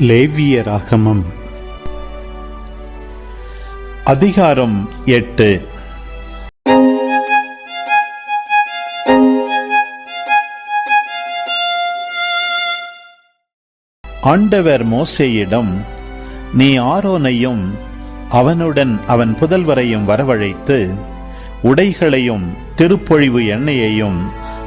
லேவியராகமம். அதிகாரம் எட்டு. ஆண்டவர் மோசேயிடம் நீ ஆரோனையும் அவனுடன் அவன் புதல்வரையும் வரவழைத்து உடைகளையும் திருப்பொழிவு எண்ணெயையும்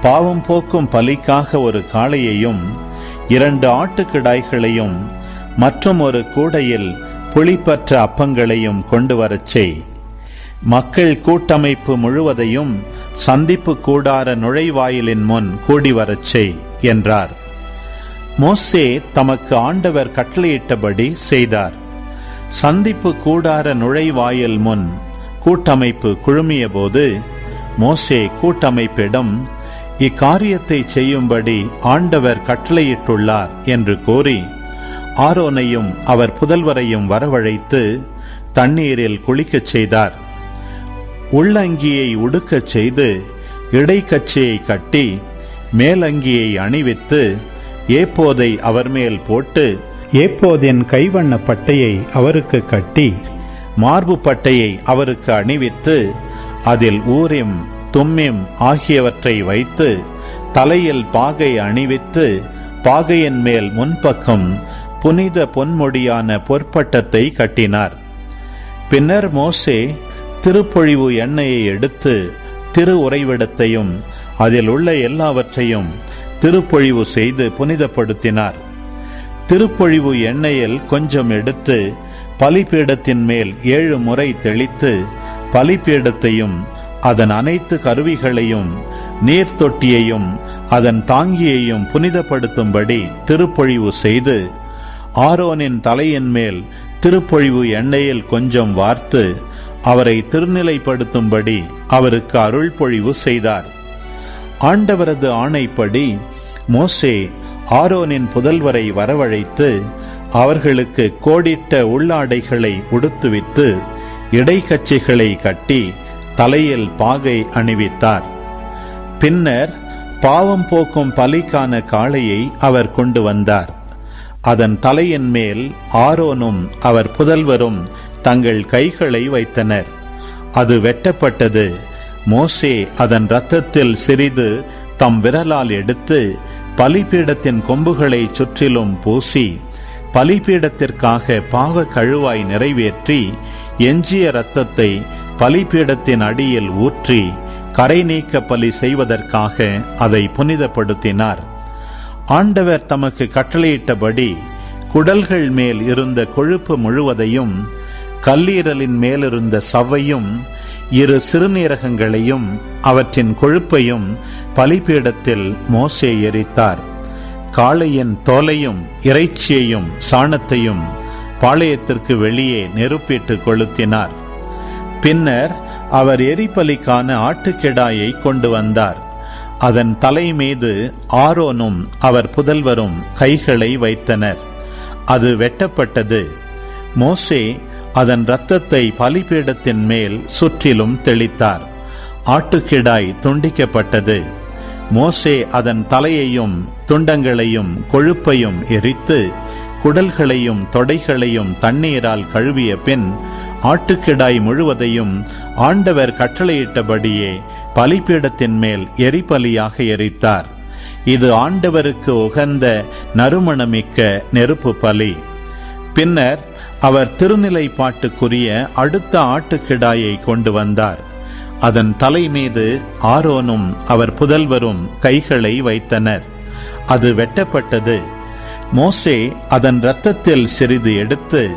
பாவம் போக்கும் பலிக்காக ஒரு காளையையும் இரண்டு ஆட்டுக்கிடாய்களையும் மற்றும் ஒரு கூடையில் புளிப்பற்ற அப்பங்களையும் கொண்டு வரச் செய். மக்கள் கூட்டமைப்பு முழுவதையும் சந்திப்பு கூடார நுழைவாயிலின் முன் கூடி வரச் செய் என்றார். மோசே தமக்கு ஆண்டவர் கட்டளையிட்டபடி செய்தார். சந்திப்பு கூடார நுழைவாயில் முன் கூட்டமைப்பு குழுமியபோது மோசே கூட்டமைப்பிடம் இக்காரியத்தை செய்யும்படி ஆண்டவர் கட்டளையிட்டுள்ளார் என்று கூறி ஆரோனையும் அவர் புதல்வரையும் வரவழைத்து தண்ணீரில் குளிக்கச் செய்தார். உள்ளங்கியை உடுக்கச் செய்து இடைக்கச்சையை கட்டி மேலங்கியை அணிவித்து ஏப்போதை அவர் மேல் போட்டு ஏப்போதின் கைவண்ண பட்டையை அவருக்கு கட்டி மார்பு பட்டையை அவருக்கு அணிவித்து அதில் ஊரிம் தும்மிம் ஆகியவற்றை வைத்து தலையில் பாகை அணிவித்து பாகையின் மேல் முன்பக்கம் புனித பொன்மொழியான பொற்பட்டத்தை கட்டினார். பின்னர் மோசே திருப்பொழிவு எண்ணெயை எடுத்து திரு உறைவிடத்தையும் அதில் உள்ள எல்லாவற்றையும் திருப்பொழிவு செய்து புனிதப்படுத்தினார். திருப்பொழிவு எண்ணெயில் கொஞ்சம் எடுத்து பலிபீடத்தின் மேல் ஏழு முறை தெளித்து பலிபீடத்தையும் அதன் அனைத்து கருவிகளையும் நீர் தொட்டியையும் அதன் தாங்கியையும் புனிதப்படுத்தும்படி திருப்பொழிவு செய்து ஆரோனின் தலையின் மேல் திருப்பொழிவு எண்ணெயில் கொஞ்சம் வார்த்து அவரை திருநிலைப்படுத்தும்படி அவருக்கு அருள் பொழிவு செய்தார். ஆண்டவரது ஆணைப்படி மோசே ஆரோனின் புதல்வரை வரவழைத்து அவர்களுக்கு கோடிட்ட உள்ளாடைகளை உடுத்துவித்து இடைக்கச்சைகளை கட்டி தலையில் பாகை அணிவித்தார். பின்னர் பாவம் போக்கும் பலிக்கான காளையை அவர் கொண்டு வந்தார். அதன் தலையின் மேல் ஆரோனும் அவர் புதல்வரும் தங்கள் கைகளை வைத்தனர். அது வெட்டப்பட்டது. மோசே அதன் இரத்தத்தில் சிறிது தம் விரலால் எடுத்து பலிபீடத்தின் கொம்புகளை சுற்றிலும் பூசி பலிபீடத்திற்காக பாவ கழுவாய் நிறைவேற்றி எஞ்சிய இரத்தத்தை பலிபீடத்தின் அடியில் ஊற்றி கரை நீக்க பலி செய்வதற்காக அதை புனிதப்படுத்தினார். ஆண்டவர் தமக்கு கட்டளையிட்டபடி குடல்கள் மேல் இருந்த கொழுப்பு முழுவதையும் கல்லீரலின் மேலிருந்த சவ்வையும் இரு சிறுநீரகங்களையும் அவற்றின் கொழுப்பையும் பலிபீடத்தில் மோசே எரித்தார். காளையின் தோலையும் இறைச்சியையும் சாணத்தையும் பாளையத்திற்கு வெளியே நெருப்பிட்டு கொளுத்தினார். பின்னர் அவர் எரிபலிக்கான ஆட்டுக்கிடாயை கொண்டு வந்தார். அதன் தலை மீது ஆரோனும் அவர் புதல்வரும் கைகளை வைத்தனர். அது வெட்டப்பட்டது. மோசே அதன் இரத்தத்தை பலிபீடத்தின் மேல் சுற்றிலும் தெளித்தார். ஆட்டுக்கிடாய் துண்டிக்கப்பட்டது. மோசே அதன் தலையையும் துண்டங்களையும் கொழுப்பையும் எரித்து குடல்களையும் தொடைகளையும் தண்ணீரால் கழுவிய பின் ஆட்டுக்கிடாய் முழுவதையும் ஆண்டவர் கட்டளையிட்டபடியே பலிபீடத்தின் மேல் எரிபலியாக எரித்தார். இது ஆண்டவருக்கு உகந்த நறுமணமிக்க நெருப்பு பலி. பின்னர் அவர் திருநிலைப்பாட்டுக்குரிய அடுத்த ஆட்டுக்கிடாயை கொண்டு வந்தார். அதன் தலை மீது ஆரோனும் அவர் புதல்வரும் கைகளை வைத்தனர். அது வெட்டப்பட்டது. மோசே அதன் இரத்தத்தில் சிறிது எடுத்து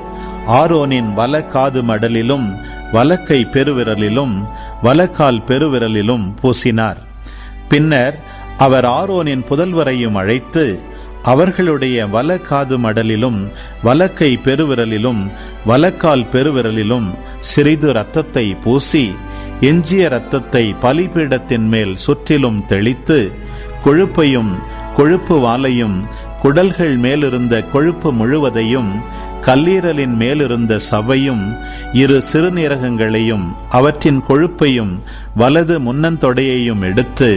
ஆரோனின் வல காது மடலிலும் வலக்கை பெருவிரலிலும் வலக்கால் பெருவிரலிலும் பூசினார். பின்னர் அவர் ஆரோனின் புதல்வரையும் அழைத்து அவர்களுடைய வல காது மடலிலும் வலக்கை பெருவிரலிலும் வலக்கால் பெருவிரலிலும் சிறிது இரத்தத்தை பூசி எஞ்சிய இரத்தத்தை பலிபீடத்தின் மேல் சுற்றிலும் தெளித்து கொழுப்பையும் கொழுப்பு வாலையும் குடல்கள் மேலிருந்த கொழுப்பு முழுவதையும் கல்லீரலின் மேலிருந்த சவையும் இரு சிறுநீரகங்களையும் அவற்றின் கொழுப்பையும் வலது முன்னந்தொடையையும் எடுத்து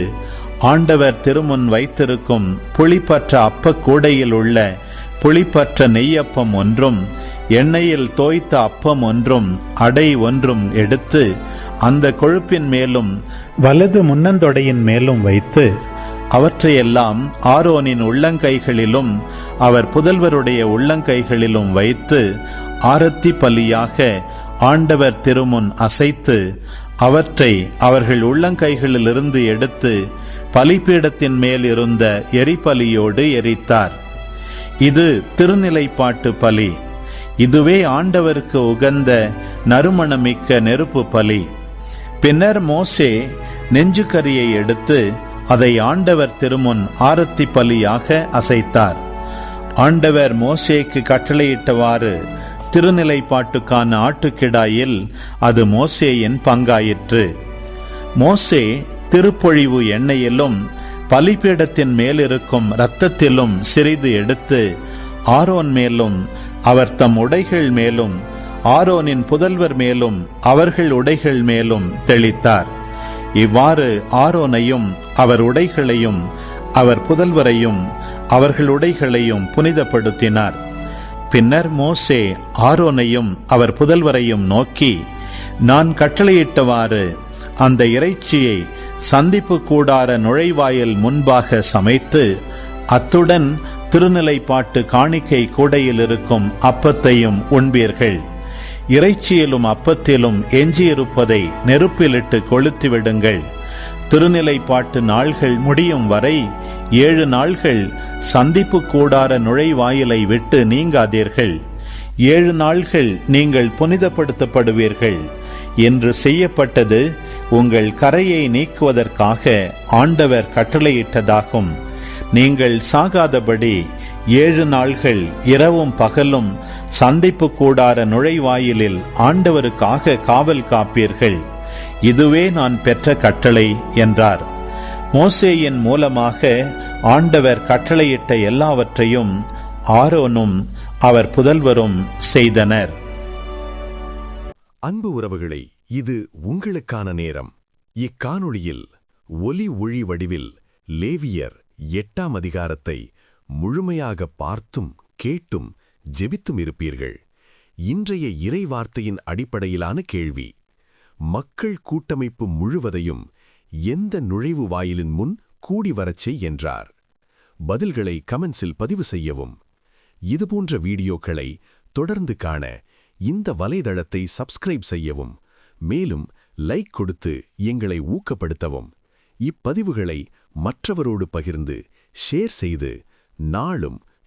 ஆண்டவர் திருமுன் வைத்திருக்கும் புளிப்பற்ற அப்பக்கூடையில் உள்ள புளிப்பற்ற நெய்யப்பம் ஒன்றும் எண்ணெயில் தோய்த்த அப்பம் ஒன்றும் அடை ஒன்றும் எடுத்து அந்த கொழுப்பின் மேலும் வலது முன்னந்தொடையின் மேலும் வைத்து அவற்றையெல்லாம் ஆரோனின் உள்ளங்கைகளிலும் அவர் புதல்வருடைய உள்ளங்கைகளிலும் வைத்து ஆரத்தி பலியாக ஆண்டவர் திருமுன் அசைத்து அவற்றை அவர்கள் உள்ளங்கைகளிலிருந்து எடுத்து பலிப்பீடத்தின் மேல் இருந்த எரிபலியோடு எரித்தார். இது திருநிலைப்பாட்டு பலி. இதுவே ஆண்டவருக்கு உகந்த நறுமணமிக்க நெருப்பு பலி. பின்னர் மோசே நெஞ்சுக்கரியை எடுத்து அதை ஆண்டவர் திருமுன் ஆரத்தி பலியாக அசைத்தார். ஆண்டவர் மோசேக்கு கட்டளையிட்டவாறு திருநிலைப்பாட்டுக்கான ஆட்டுக்கிடாயில் அது மோசேயின் பங்காயிற்று. மோசே திருப்பொழிவு எண்ணெயிலும் பலிபீடத்தின் மேலிருக்கும் இரத்தத்திலும் சிறிது எடுத்து ஆரோன் மேலும் அவர் தம் உடைகள் மேலும் ஆரோனின் புதல்வர் மேலும் அவர்கள் உடைகள் மேலும் தெளித்தார். இவ்வாறு ஆரோனையும் அவர் உடைகளையும் அவர் புதல்வரையும் அவர்கள் உடைகளையும் புனிதப்படுத்தினார். பின்னர் மோசே ஆரோனையும் அவர் புதல்வரையும் நோக்கி நான் கட்டளையிட்டவாறு அந்த இறைச்சியை சந்திப்பு கூடார நுழைவாயில் முன்பாக சமைத்து அத்துடன் திருநிலைப்பாட்டு காணிக்கை கூடையில் இருக்கும் அப்பத்தையும் உண்பீர்கள். இறைச்சியிலும் அப்பத்திலும் எஞ்சியிருப்பதை நெருப்பிலிட்டு கொளுத்தி விடுங்கள் திருநிலைப்பாட்டு நாள்கள் முடியும் வரை ஏழு நாள்கள் சந்திப்பு கூடார நுழைவாயிலை விட்டு நீங்காதீர்கள். ஏழு நாள்கள் நீங்கள் புனிதப்படுத்தப்படுவீர்கள். என்று செய்யப்பட்டது உங்கள் கரையை நீக்குவதற்காக ஆண்டவர் கட்டளையிட்டதாகும். நீங்கள் சாகாதபடி ஏழு நாள்கள் இரவும் பகலும் சந்திப்பு கூடார நுழைவாயிலில் ஆண்டவருக்காக காவல் காப்பீர்கள். இதுவே நான் பெற்ற கட்டளை என்றார். மோசேயின் மூலமாக ஆண்டவர் கட்டளையிட்ட எல்லாவற்றையும் ஆரோனும் அவர் புதல்வரும் செய்தனர். அன்பு உறவுகளை இது உங்களுக்கான நேரம். இக்காணொளியில் ஒலி ஒளி வடிவில் லேவியர் எட்டாம் அதிகாரத்தை முழுமையாக பார்த்தும் கேட்டும் ஜெபித்தும் இருப்பீர்கள். இன்றைய இறை வார்த்தையின் அடிப்படையிலான கேள்வி மக்கள் கூட்டமைப்பு முழுவதையும் எந்த நுழைவு வாயிலின் முன் கூடி வரச் என்றார். பதில்களை கமெண்ட்ஸில் பதிவு செய்யவும். இதுபோன்ற வீடியோக்களை தொடர்ந்து காண இந்த வலைதளத்தை சப்ஸ்கிரைப் செய்யவும். மேலும் லைக் கொடுத்து எங்களை ஊக்கப்படுத்தவும். இப்பதிவுகளை மற்றவரோடு பகிர்ந்து ஷேர் செய்து நாளும்